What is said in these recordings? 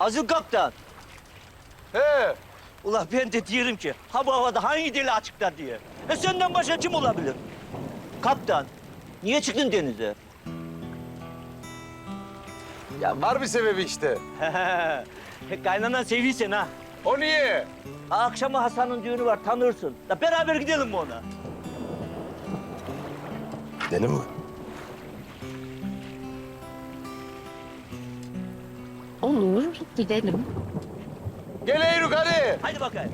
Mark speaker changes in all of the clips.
Speaker 1: Azıl kaptan.
Speaker 2: He.
Speaker 1: Ula ben de diyorum ki ha bu havada hangi deli açıklar diye. E senden başka kim olabilir? Kaptan, niye çıktın denize?
Speaker 2: Ya var bir sebebi işte.
Speaker 1: Kaynanan seviysen ha.
Speaker 2: O niye?
Speaker 1: Akşama Hasan'ın düğünü var tanırsın. Da beraber gidelim mi ona?
Speaker 3: Gidelim mi?
Speaker 4: Olur, gidelim.
Speaker 2: Gel Eyruk hadi.
Speaker 1: Hadi bakayım.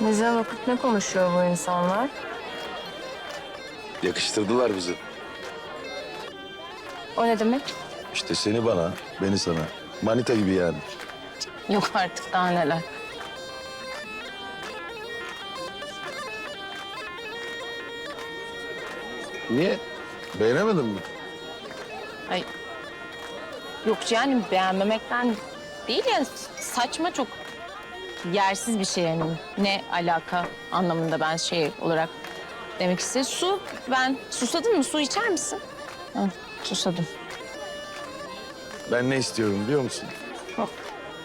Speaker 4: Bize vakit ne konuşuyor bu insanlar?
Speaker 3: Yakıştırdılar bizi.
Speaker 4: O ne demek?
Speaker 3: İşte seni bana, beni sana. Manita gibi yani.
Speaker 4: Yok artık daha neler.
Speaker 3: Niye? Beğenemedin mi?
Speaker 4: Ay. Yok yani beğenmemekten değil yani saçma çok yersiz bir şey yani. Ne alaka anlamında ben şey olarak demek istedim. Su ben susadın mı? Su içer misin? Hı, susadım.
Speaker 3: Ben ne istiyorum biliyor musun?
Speaker 4: Yok.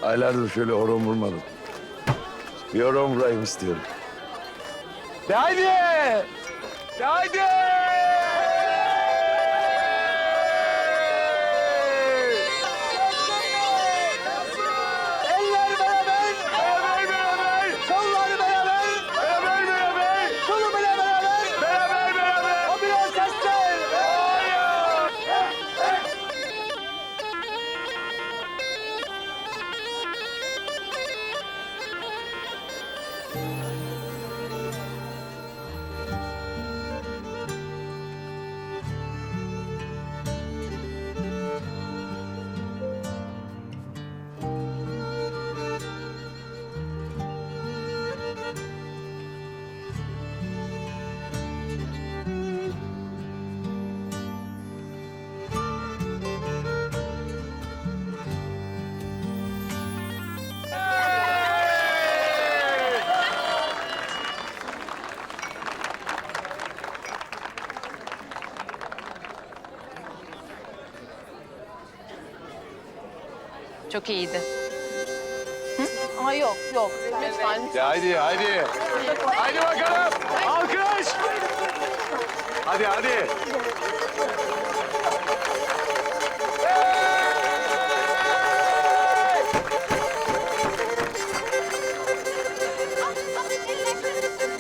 Speaker 3: Aylardır şöyle horon vurmadım. Bir horon vurayım istiyorum.
Speaker 2: De haydi. De haydi.
Speaker 4: Çok iyiydi. Hı? Aa, yok yok lütfen.
Speaker 2: De haydi haydi. Haydi bakalım. Alkış. Hadi hadi. Vur.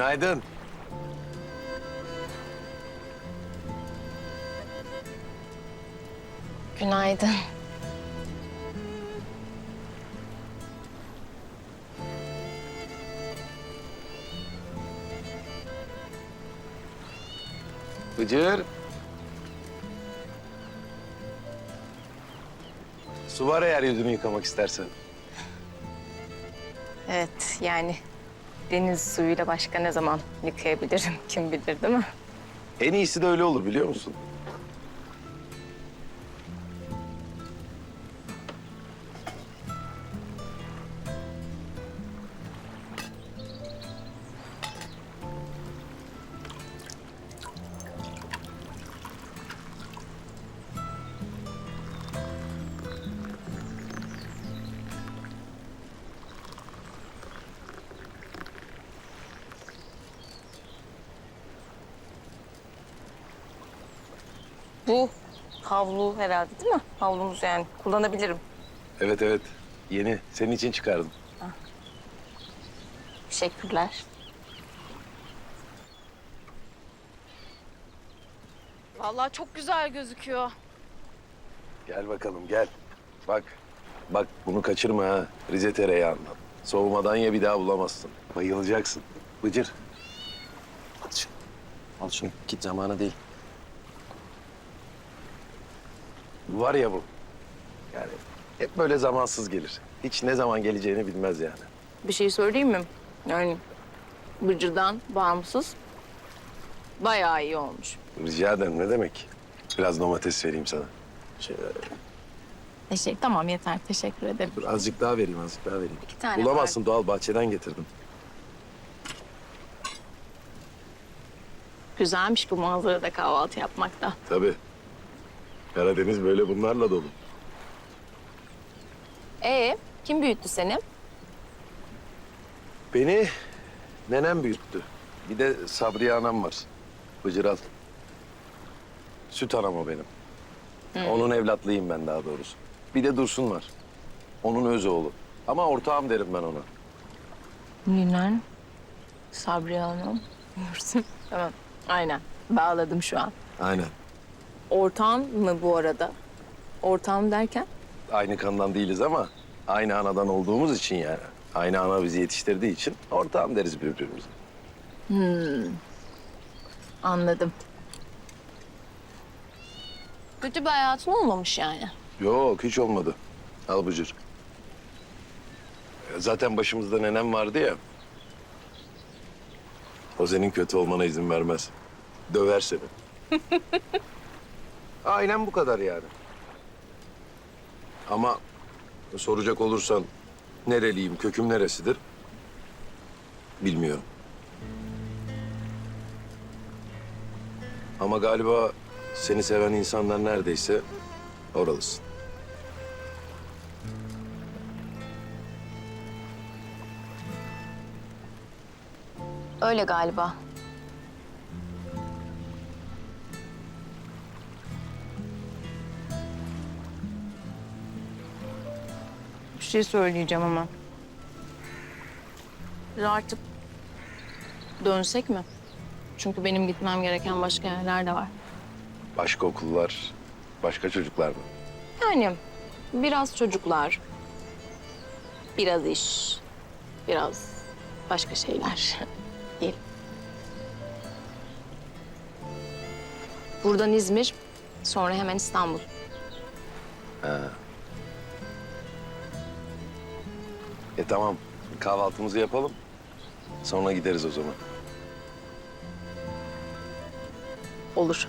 Speaker 3: Günaydın.
Speaker 4: Günaydın.
Speaker 3: Bıcır. Su var eğer yüzünü yıkamak istersen.
Speaker 4: Evet yani deniz suyuyla başka ne zaman yıkayabilirim kim bilir değil mi?
Speaker 3: En iyisi de öyle olur biliyor musun?
Speaker 4: Bu havlu herhalde değil mi? Havlumuz yani kullanabilirim.
Speaker 3: Evet evet. Yeni. Senin için çıkardım.
Speaker 4: Teşekkürler.
Speaker 5: Vallahi çok güzel gözüküyor.
Speaker 3: Gel bakalım gel. Bak. Bak bunu kaçırma ha. Rize tereyağından. Soğumadan ye bir daha bulamazsın. Bayılacaksın. Bıcır.
Speaker 6: Al şunu. Al şunu. Git zamanı değil.
Speaker 3: Var ya bu. Yani hep böyle zamansız gelir. Hiç ne zaman geleceğini bilmez yani.
Speaker 4: Bir şey söyleyeyim mi? Yani Bıcır'dan bağımsız bayağı iyi olmuş.
Speaker 3: Rica ederim ne demek? Biraz domates vereyim sana. Şöyle,
Speaker 4: Teşekkür, tamam yeter. Teşekkür ederim.
Speaker 3: dur azıcık daha vereyim, azıcık daha vereyim.
Speaker 4: İki tane
Speaker 3: Bulamazsın doğal bahçeden getirdim.
Speaker 4: Güzelmiş bu manzarada kahvaltı yapmakta.
Speaker 3: Tabii. Karadeniz böyle bunlarla dolu.
Speaker 4: Ee, kim büyüttü seni?
Speaker 3: Beni nenem büyüttü. Bir de Sabriye anam var. Bıcıral. Süt anam o benim. Onun evlatlığıyım ben daha doğrusu. Bir de Dursun var. Onun öz oğlu. Ama ortağım derim ben ona.
Speaker 4: Yunan, Sabriye Hanım. Tamam, aynen. Bağladım şu an.
Speaker 3: Aynen.
Speaker 4: Ortağın mı bu arada? Ortağım derken?
Speaker 3: Aynı kandan değiliz ama aynı anadan olduğumuz için yani. Aynı ana bizi yetiştirdiği için ortağım deriz birbirimize.
Speaker 4: Anladım. Kötü bir hayatın olmamış yani.
Speaker 3: Yok hiç olmadı. Al Bıcır. Zaten başımızda nenem vardı ya. O senin kötü olmana izin vermez. Döver seni. Aynen bu kadar yani. Ama soracak olursan nereliyim, köküm neresidir? Bilmiyorum. Ama galiba seni seven insanlar neredeyse oralısın.
Speaker 4: Öyle galiba. Şey söyleyeceğim ama. Biz artık dönsek mi? Çünkü benim gitmem gereken başka yerler de var.
Speaker 3: Başka okullar, başka çocuklar mı?
Speaker 4: Yani biraz çocuklar, biraz iş, biraz başka şeyler değil. Buradan İzmir, sonra hemen İstanbul.
Speaker 3: E tamam, kahvaltımızı yapalım. Sonra gideriz o zaman.
Speaker 4: Olur.